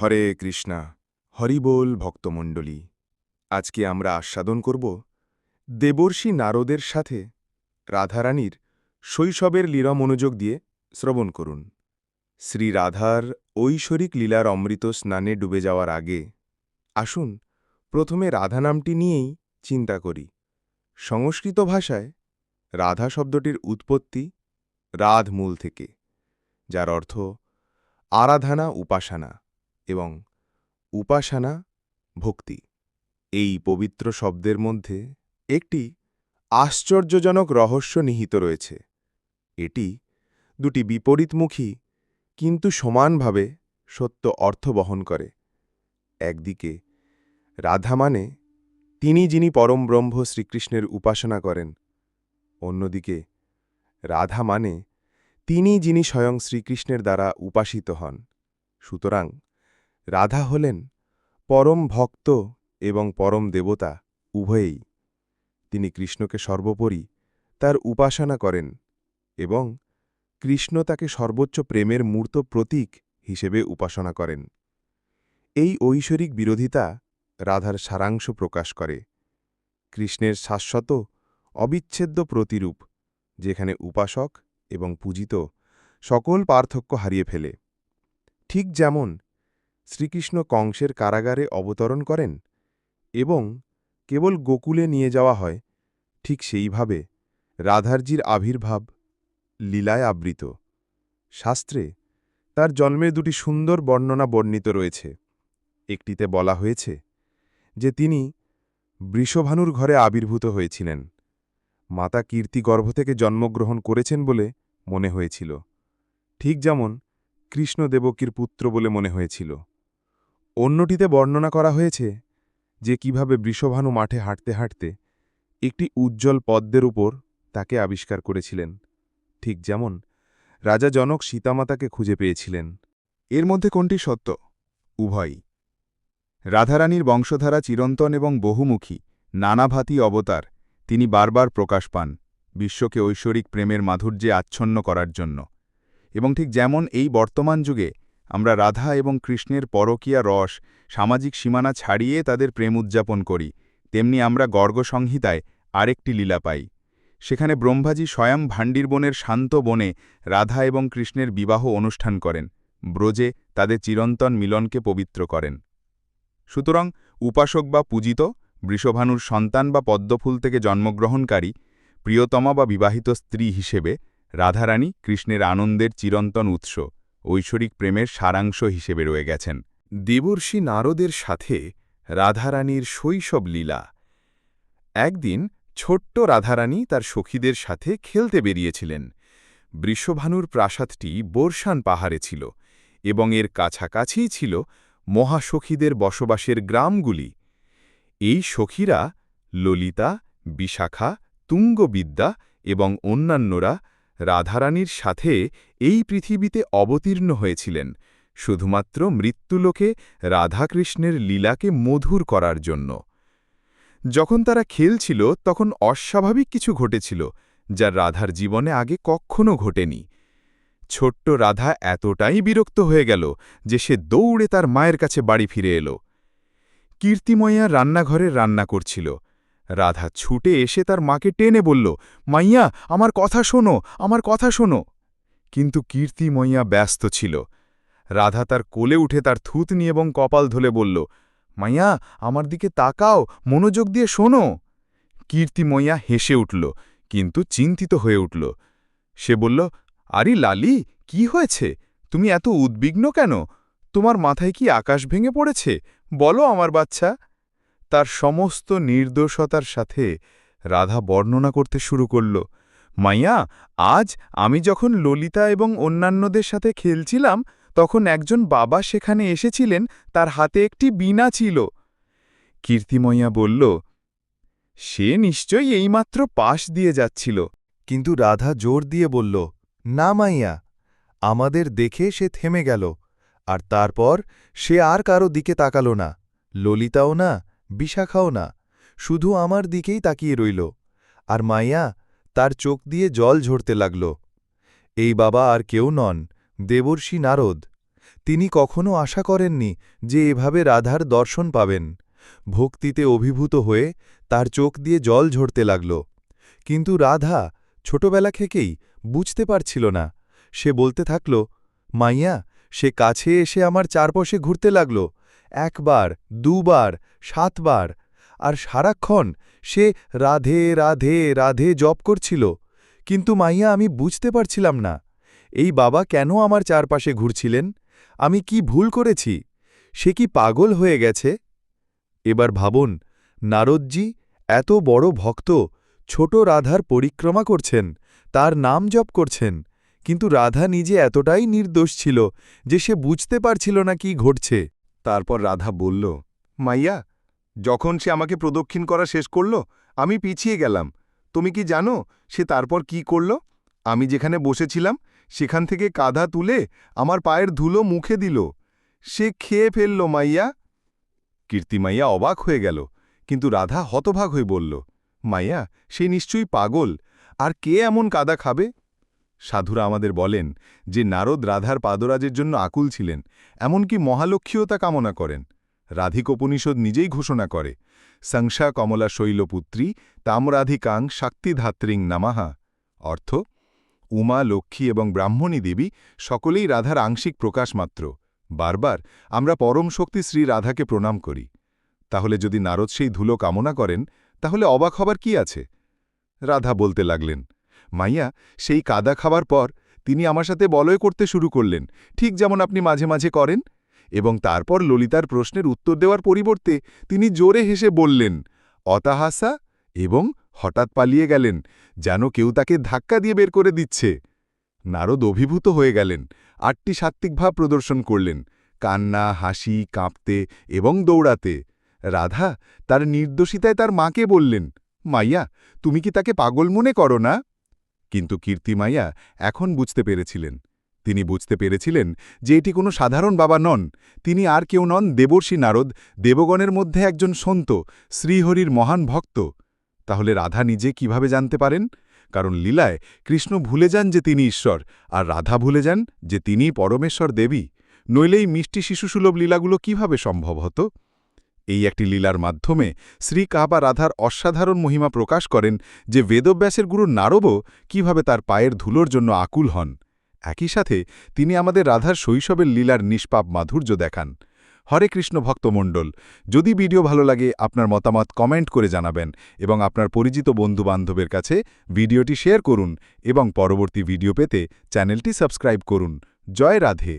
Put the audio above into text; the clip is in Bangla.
হরে কৃষ্ণা হরিবোল ভক্তমণ্ডলী। আজকে আমরা আস্বাদন করব দেবর্ষি নারদের সাথে রাধারানীর শৈশবের লীলা মনোযোগ দিয়ে শ্রবণ করুন। শ্রী রাধার ঐশ্বরিক লীলার অমৃত স্নানে ডুবে যাওয়ার আগে আসুন প্রথমে রাধা নামটি নিয়েই চিন্তা করি। সংস্কৃত ভাষায় রাধা শব্দটির উৎপত্তি রাধ মূল থেকে, যার অর্থ আরাধানা উপাসনা। এবং উপাসনা, ভক্তি। এই পবিত্র শব্দের মধ্যে একটি আশ্চর্যজনক রহস্য নিহিত রয়েছে। এটি দুটি বিপরীতমুখী, কিন্তু সমানভাবে সত্য অর্থ বহন করে। একদিকে রাধা মানে তিনি যিনি পরম ব্রহ্ম শ্রীকৃষ্ণের উপাসনা করেন। অন্যদিকে রাধা মানে তিনি যিনি স্বয়ং শ্রীকৃষ্ণের দ্বারা উপাসিত হন। সুতরাং রাধা হলেন পরম ভক্ত এবং পরম দেবতা উভয়েই। তিনি কৃষ্ণকে সর্বোপরি তার উপাসনা করেন এবং কৃষ্ণ তাকে সর্বোচ্চ প্রেমের মূর্ত প্রতীক হিসেবে উপাসনা করেন। এই ঐশ্বরিক বিরোধিতা রাধার সারাংশ প্রকাশ করে। কৃষ্ণের শাশ্বত, অবিচ্ছেদ্য প্রতিরূপ, যেখানে উপাসক এবং পূজিত সকল পার্থক্য হারিয়ে ফেলে। ঠিক যেমন শ্রীকৃষ্ণ কংসের কারাগারে অবতরণ করেন এবং কেবল গোকুলে নিয়ে যাওয়া হয়, ঠিক সেইভাবে রাধারজির আবির্ভাব লীলায় আবৃত। শাস্ত্রে তার জন্মের দুটি সুন্দর বর্ণনা বর্ণিত রয়েছে। একটিতে বলা হয়েছে যে তিনি বৃষভানুর ঘরে আবির্ভূত হয়েছিলেন। মাতা কীর্তি গর্ভ থেকে জন্মগ্রহণ করেছেন বলে মনে হয়েছিল। ঠিক যেমন কৃষ্ণ দেবকীর পুত্র বলে মনে হয়েছিল। অন্যটিতে বর্ণনা করা হয়েছে যে কীভাবে বৃষভানু মাঠে হাঁটতে হাঁটতে একটি উজ্জ্বল পদ্মের উপর তাকে আবিষ্কার করেছিলেন। ঠিক যেমন রাজা জনক সীতামাতাকে খুঁজে পেয়েছিলেন। এর মধ্যে কোনটি সত্য? উভয়ই। রাধারানীর বংশধারা চিরন্তন এবং বহুমুখী, নানাভাতি অবতার, তিনি বারবার প্রকাশ পান বিশ্বকে ঐশ্বরিক প্রেমের মাধুর্যে আচ্ছন্ন করার জন্য। এবং ঠিক যেমন এই বর্তমান যুগে আমরা রাধা এবং কৃষ্ণের পরকীয়া রস, সামাজিক সীমানা ছাড়িয়ে তাদের প্রেম উদযাপন করি। তেমনি আমরা গর্গ সংহিতায় আরেকটি লীলা পাই। সেখানে ব্রহ্মাজি স্বয়ং ভাণ্ডির বনের শান্ত বনে রাধা এবং কৃষ্ণের বিবাহ অনুষ্ঠান করেন। ব্রজে তাদের চিরন্তন মিলনকে পবিত্র করেন। সুতরাং উপাসক বা পূজিত, বৃষভানুর সন্তান বা পদ্মফুল থেকে জন্মগ্রহণকারী, প্রিয়তমা বা বিবাহিত স্ত্রী হিসেবে রাধারানী কৃষ্ণের আনন্দের চিরন্তন উৎস। ঐশ্বরিক প্রেমের সারাংশ হিসেবে রয়ে গেছেন। দেবর্ষি নারদের সাথে রাধারানীর শৈশব লীলা। একদিন ছোট্ট রাধারানী তার সখীদের সাথে খেলতে বেরিয়েছিলেন। বৃষভানুর প্রাসাদটি বর্ষান পাহাড়ে ছিল এবং এর কাছাকাছিই ছিল মহাসখীদের বসবাসের গ্রামগুলি। এই সখীরা ললিতা, বিশাখা, তুঙ্গবিদ্যা এবং অন্যান্যরা রাধারানীর সাথে এই পৃথিবীতে অবতীর্ণ হয়েছিলেন, শুধুমাত্র মৃত্যুলোকে রাধাকৃষ্ণের লীলাকে মধুর করার জন্য। যখন তারা খেলছিল, তখন অস্বাভাবিক কিছু ঘটেছিল, যা রাধার জীবনে আগে কখনো ঘটেনি। ছোট্ট রাধা এতটাই বিরক্ত হয়ে গেল, যে সে দৌড়ে তার মায়ের কাছে বাড়ি ফিরে এলো। কীর্তিময়া রান্নাঘরে রান্না করছিল। রাধা ছুটে এসে তার মাকে টেনে বলল, মাইয়া, আমার কথা শোনো, আমার কথা শোনো। কিন্তু কীর্তিময়া ব্যস্ত ছিল। রাধা তার কোলে উঠে তার থুতনি এবং কপাল ধলে বলল, মাইয়া, আমার দিকে তাকাও, মনোযোগ দিয়ে শোনো। কীর্তিময়া হেসে উঠল, কিন্তু চিন্তিত হয়ে উঠল। সে বলল, আরে লালি, কি হয়েছে? তুমি এত উদ্বিগ্ন কেন? তোমার মাথায় কি আকাশ ভেঙে পড়েছে? বলো আমার বাচ্চা। তার সমস্ত নির্দোষতার সাথে রাধা বর্ণনা করতে শুরু করল, মাইয়া, আজ আমি যখন ললিতা এবং অন্যান্যদের সাথে খেলছিলাম, তখন একজন বাবা সেখানে এসেছিলেন, তার হাতে একটি বীণা ছিল। কীর্তিময়া বলল, সে নিশ্চয়ই এইমাত্র পাশ দিয়ে যাচ্ছিল। কিন্তু রাধা জোর দিয়ে বলল, না মাইয়া, আমাদের দেখে সে থেমে গেল, আর তারপর সে আর কারও দিকে তাকাল না, ললিতাও না বিশাখাও না, শুধু আমার দিকেই তাকিয়ে রইল, আর মাইয়া তার চোখ দিয়ে জল ঝরতে লাগল। এই বাবা আর কেউ নন, দেবর্ষি নারদ। তিনি কখনো আশা করেননি যে এভাবে রাধার দর্শন পাবেন। ভক্তিতে অভিভূত হয়ে তার চোখ দিয়ে জল ঝরতে লাগল। কিন্তু রাধা ছোটবেলা থেকেই বুঝতে পারছিল না। সে বলতে থাকল, মাইয়া, সে কাছে এসে আমার চারপাশে ঘুরতে লাগল। একবার, দুবার, সাতবার, আর সারাক্ষণ সে রাধে রাধে রাধে জপ করছিল। কিন্তু মাইয়া, আমি বুঝতে পারছিলাম না, এই বাবা কেন আমার চারপাশে ঘুরছিলেন? আমি কি ভুল করেছি? সে কি পাগল হয়ে গেছে? এবার ভাবুন, নারদজি এত বড় ভক্ত, ছোট রাধার পরিক্রমা করছেন, তার নাম জপ করছেন, কিন্তু রাধা নিজে এতটাই নির্দোষ ছিল যে সে বুঝতে পারছিল না কি ঘটছে। তারপর রাধা বলল, মাইয়া, যখন সে আমাকে প্রদক্ষিণ করা শেষ করল, আমি পিছিয়ে গেলাম। তুমি কি জানো সে তারপর কি করল? আমি যেখানে বসেছিলাম, সেখান থেকে কাঁধা তুলে আমার পায়ের ধুলো মুখে দিল। সে খেয়ে ফেলল, মাইয়া। কীর্তি মাইয়া অবাক হয়ে গেল, কিন্তু রাধা হতভাগ হয়ে বলল, মাইয়া, সে নিশ্চয়ই পাগল। আর কে এমন কাদা খাবে? সাধুরা আমাদের বলেন যে নারদ রাধার পাদরাজের জন্য আকুল ছিলেন, এমনকি মহালক্ষ্মীও তা কামনা করেন। রাধিকোপনিষদ নিজেই ঘোষণা করে, সংসা কমলা শৈলপুত্রী তামরাধিকাং শাক্তিধাত্রিং নামাহা। অর্থ, উমা, লক্ষ্মী এবং ব্রাহ্মণী দেবী সকলেই রাধার আংশিক প্রকাশ মাত্র। বারবার আমরা পরম শক্তি শ্রী রাধাকে প্রণাম করি। তাহলে যদি নারদ সেই ধুলো কামনা করেন, তাহলে অবাক হবার কি আছে? রাধা বলতে লাগলেন মাইয়া, সেই কাদা খাবার পর তিনি আমার সাথে বলয় করতে শুরু করলেন, ঠিক যেমন আপনি মাঝে মাঝে করেন। এবং তারপর ললিতার প্রশ্নের উত্তর দেওয়ার পরিবর্তে তিনি জোরে হেসে বললেন, অতাহাসা এবং হঠাৎ পালিয়ে গেলেন, যেন কেউ তাকে ধাক্কা দিয়ে বের করে দিচ্ছে। নারদ অভিভূত হয়ে গেলেন, আটটি সাত্ত্বিক ভাব প্রদর্শন করলেন, কান্না, হাসি, কাঁপতে এবং দৌড়াতে। রাধা তার নির্দোষিতায় তার মাকে বললেন, মাইয়া, তুমি কি তাকে পাগল মনে করো না? কিন্তু কীর্তিমাইয়া এখন বুঝতে পেরেছিলেন। তিনি বুঝতে পেরেছিলেন যে এটি কোনো সাধারণ বাবা নন। তিনি আর কেউ নন দেবর্ষী নারদ, দেবগণের মধ্যে একজন সন্ত, শ্রীহরির মহান ভক্ত। তাহলে রাধা নিজে কীভাবে জানতে পারেন? কারণ লীলায় কৃষ্ণ ভুলে যান যে তিনি ঈশ্বর, আর রাধা ভুলে যান যে তিনি পরমেশ্বর দেবী। নইলেই মিষ্টি শিশুসুলভ লীলাগুলো কীভাবে সম্ভব হতো? এই একটি লীলার মাধ্যমে শ্রী কাবা রাধার অসাধারণ মহিমা প্রকাশ করেন যে বেদব্যাসের গুরু নারবও কীভাবে তার পায়ের ধুলোর জন্য আকুল হন। একই সাথে তিনি আমাদের রাধার শৈশবের লীলার নিষ্পাপ মাধুর্য দেখান। হরে কৃষ্ণ ভক্তমণ্ডল, যদি ভিডিও ভালো লাগে, আপনার মতামত কমেন্ট করে জানাবেন এবং আপনার পরিচিত বন্ধুবান্ধবের কাছে ভিডিওটি শেয়ার করুন এবং পরবর্তী ভিডিও পেতে চ্যানেলটি সাবস্ক্রাইব করুন। জয় রাধে।